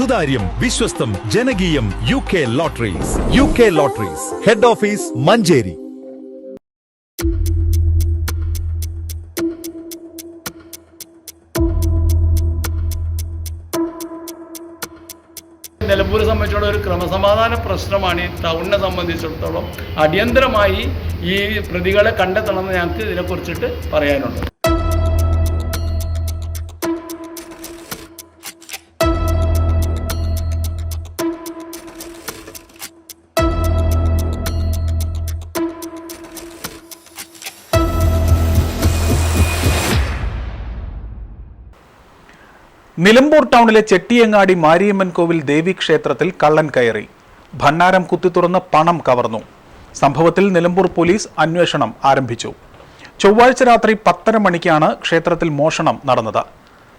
സുതാര്യം വിശ്വസ്തം ജനകീയം U K lotteries U K lotteries head office Manjeri. നിലമ്പൂരെ സംബന്ധിച്ചുള്ള ഒരു ക്രമസമാധാന പ്രശ്നമാണ് ഈ ടൗണിനെ സംബന്ധിച്ചിടത്തോളം. അടിയന്തരമായി ഈ പ്രതികളെ കണ്ടെത്തണമെന്ന് ഞങ്ങൾക്ക് ഇതിനെക്കുറിച്ചിട്ട് പറയാനുണ്ട്. നിലമ്പൂർ ടൗണിലെ ചെട്ടിയങ്ങാടി മാരിയമ്മൻ കോവിൽ ദേവി ക്ഷേത്രത്തിൽ കള്ളൻ കയറി. ഭണ്ണാരം കുത്തിത്തുറന്ന് പണം കവർന്നു. സംഭവത്തിൽ നിലമ്പൂർ പോലീസ് അന്വേഷണം ആരംഭിച്ചു. ചൊവ്വാഴ്ച രാത്രി പത്തര മണിക്കാണ് ക്ഷേത്രത്തിൽ മോഷണം നടന്നത്.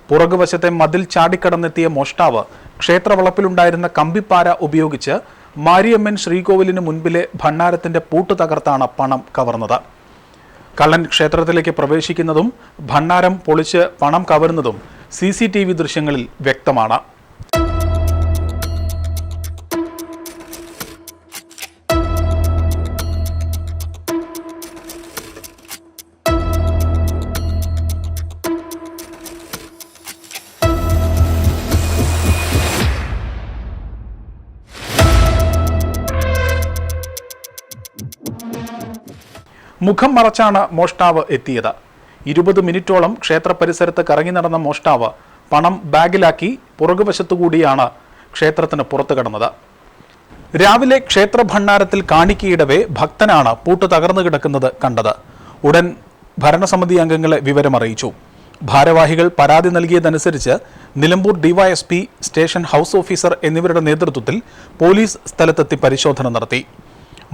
പുറകുവശത്തെ മതിൽ ചാടിക്കടന്നെത്തിയ മോഷ്ടാവ് ക്ഷേത്രവളപ്പിലുണ്ടായിരുന്ന കമ്പിപ്പാര ഉപയോഗിച്ച് മാരിയമ്മൻ ശ്രീകോവിലിന് മുൻപിലെ ഭണ്ണാരത്തിന്റെ പൂട്ട് തകർത്താണ് പണം കവർന്നത്. കള്ളൻ ക്ഷേത്രത്തിലേക്ക് പ്രവേശിക്കുന്നതും ഭണ്ണാരം പൊളിച്ച് പണം കവരുന്നതും സി സി ടി വി ദൃശ്യങ്ങളിൽ വ്യക്തമാണ്. മുഖം മറച്ചാണ് മോഷ്ടാവ് എത്തിയത്. ഇരുപത് മിനിറ്റോളം ക്ഷേത്ര പരിസരത്ത് കറങ്ങി നടന്ന മോഷ്ടാവ് പണം ബാഗിലാക്കി പുറകുവശത്തുകൂടിയാണ് ക്ഷേത്രത്തിന് പുറത്തു കടന്നത്. രാവിലെ ക്ഷേത്ര ഭണ്ഡാരത്തിൽ കാണിക്കയിടവേ ഭക്തനാണ് പൂട്ട് തകർന്നു കിടക്കുന്നത് കണ്ടത്. ഉടൻ ഭരണസമിതി അംഗങ്ങളെ വിവരമറിയിച്ചു ഭാരവാഹികൾ പരാതി നൽകിയതനുസരിച്ച് Nilambur DYSP station house officer എന്നിവരുടെ നേതൃത്വത്തിൽ പോലീസ് സ്ഥലത്തെത്തി പരിശോധന നടത്തി.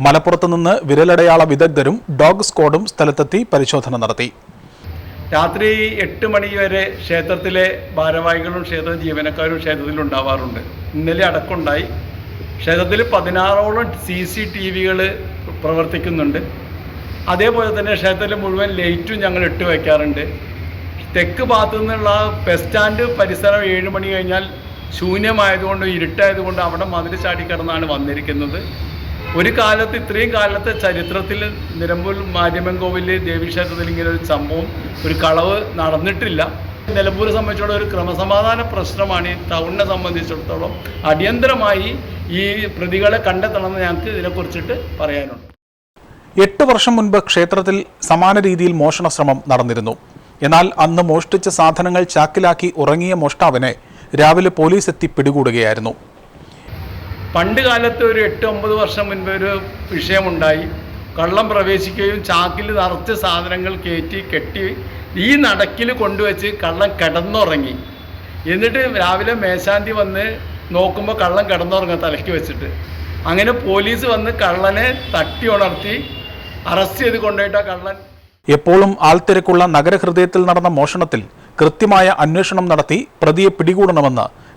മലപ്പുറത്തുനിന്ന് വിരലടയാള വിദഗ്ധരും ഡോഗ് സ്ക്വാഡും സ്ഥലത്തെത്തി പരിശോധന നടത്തി. രാത്രി എട്ട് മണി വരെ ക്ഷേത്രത്തിലെ ഭാരവാഹികളും ക്ഷേത്ര ജീവനക്കാരും ക്ഷേത്രത്തിൽ ഉണ്ടാവാറുണ്ട്. ഇന്നലെ അടക്കമുണ്ടായി. ക്ഷേത്രത്തിൽ പതിനാറോളം സി സി ടി വികൾ പ്രവർത്തിക്കുന്നുണ്ട്. അതേപോലെ തന്നെ ക്ഷേത്രത്തിൽ മുഴുവൻ ലൈറ്റും ഞങ്ങൾ ഇട്ട് വയ്ക്കാറുണ്ട് തെക്ക് ഭാഗത്തു നിന്നുള്ള ബസ് സ്റ്റാൻഡ് പരിസരം ഏഴ് മണി കഴിഞ്ഞാൽ ശൂന്യമായതുകൊണ്ട് ഇരുട്ടായതുകൊണ്ട് അവിടെ മതിൽ ചാടിക്കിടന്നാണ് വന്നിരിക്കുന്നത്. ഒരു കാലത്ത് ഇത്രയും കാലത്തെ ചരിത്രത്തിൽ നിലമ്പൂർ മാരിയമ്മൻ കോവിൽ ദേവീക്ഷേത്രത്തിൽ ഇങ്ങനെ ഒരു സംഭവം ഒരു കളവ് നടന്നിട്ടില്ല. നിലമ്പൂരെ സംബന്ധിച്ചിടത്തോളം ഒരു ക്രമസമാധാന പ്രശ്നമാണ് ഈ ടൗണിനെ സംബന്ധിച്ചിടത്തോളം അടിയന്തരമായി ഈ പ്രതികളെ കണ്ടെത്തണമെന്ന് ഞങ്ങൾക്ക് ഇതിനെക്കുറിച്ചിട്ട് പറയാനുണ്ട്. എട്ട് വർഷം മുൻപ് ക്ഷേത്രത്തിൽ സമാന രീതിയിൽ മോഷണ ശ്രമം നടന്നിരുന്നു. എന്നാൽ അന്ന് മോഷ്ടിച്ച സാധനങ്ങൾ ചാക്കിലാക്കി ഉറങ്ങിയ മോഷ്ടാവിനെ രാവിലെ പോലീസ് എത്തി പിടികൂടുകയായിരുന്നു. പണ്ട് കാലത്ത് ഒരു എട്ട് ഒമ്പത് വർഷം മുൻപ് ഒരു വിഷയമുണ്ടായി. കള്ളം പ്രവേശിക്കുകയും ചാക്കിൽ നിറച്ച് സാധനങ്ങൾ കയറ്റി കെട്ടി ഈ നടക്കിൽ കൊണ്ടുവച്ച് കള്ളം കിടന്നുറങ്ങി. എന്നിട്ട് രാവിലെ മേശാന്തി വന്ന് നോക്കുമ്പോൾ കള്ളം കിടന്നുറങ്ങുക തലയ്ക്ക് വെച്ചിട്ട്. അങ്ങനെ പോലീസ് വന്ന് കള്ളനെ തട്ടി ഉണർത്തി അറസ്റ്റ് ചെയ്ത് കൊണ്ടുപോയിട്ട് കള്ളൻ. എപ്പോഴും ആൾത്തിരക്കുള്ള നഗരഹൃദയത്തിൽ നടന്ന മോഷണത്തിൽ കൃത്യമായ അന്വേഷണം നടത്തി പ്രതിയെ പിടികൂടണമെന്ന്